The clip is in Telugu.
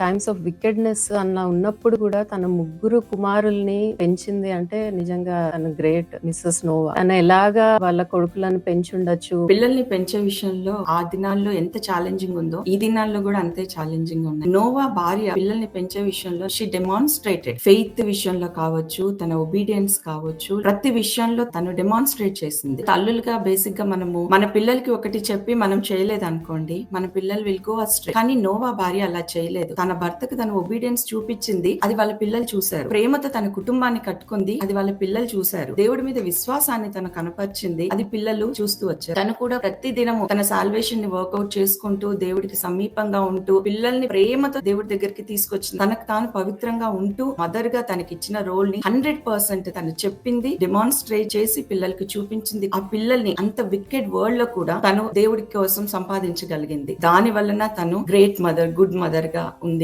టైమ్స్ ఆఫ్ వికెడ్నెస్ అన్న ఉన్నప్పుడు కూడా తన ముగ్గురు కుమారుల్ని పెంచింది. అంటే నిజంగా తన గ్రేట్ మిస్సెస్ నోవా తన ఎలాగా వాళ్ళ కొడుకులను పెంచుండొచ్చు? పిల్లల్ని పెంచే విషయంలో ఆ దినాల్లో ఎంత ఛాలెంజింగ్ ఉందో ఈ దినాల్లో కూడా అంతే ఛాలెంజింగ్ ఉన్నాయి. నోవా భార్య పిల్లల్ని పెంచే విషయంలో షీ డెమాన్స్ట్రేటెడ్ ఫెయిత్ విషయంలో కావచ్చు తన ఒబీడియన్స్ కావచ్చు ప్రతి విషయంలో తను డెమాన్స్ట్రేట్ చేసింది. తల్లులుగా బేసిక్గా మనము మన పిల్లలకి ఒకటి చెప్పి మనం చేయలేదు అనుకోండి మన పిల్లలు విల్ గో అస్ట్రే కానీ నోవా భార్య అలా చేయలేదు. తన భర్తకు తన ఒబీడియన్స్ చూపించింది. అది వాళ్ళ పిల్లలు చూశారు. ప్రేమతో తన కుటుంబాన్ని కట్టుకుంది. అది వాళ్ళ పిల్లలు చూశారు. దేవుడి మీద విశ్వాసాన్ని తను కనపరిచింది. అది పిల్లలు చూస్తూ వచ్చారు. తను కూడా ప్రతి దినము తన సాల్వేషన్ని వర్కౌట్ చేసుకుంటూ దేవుడికి సమీపంగా ఉంటూ పిల్లల్ని ప్రేమతో దేవుడి దగ్గరికి తీసుకొచ్చింది. తనకు తాను పవిత్రంగా ఉంటూ మదర్గా తనకి ఇచ్చిన రోల్ని హండ్రెడ్ పర్సెంట్ తను చెప్పింది డిమాన్స్ట్రేట్ చేసి పిల్లలకి చూపించింది. ఆ పిల్లల్ని అంత వికెట్ వరల్డ్లో కూడా తను దేవుడి కోసం సంపాదించగలిగింది. దాని వలన తను గ్రేట్ మదర్ గుడ్ మదర్గా ఉంది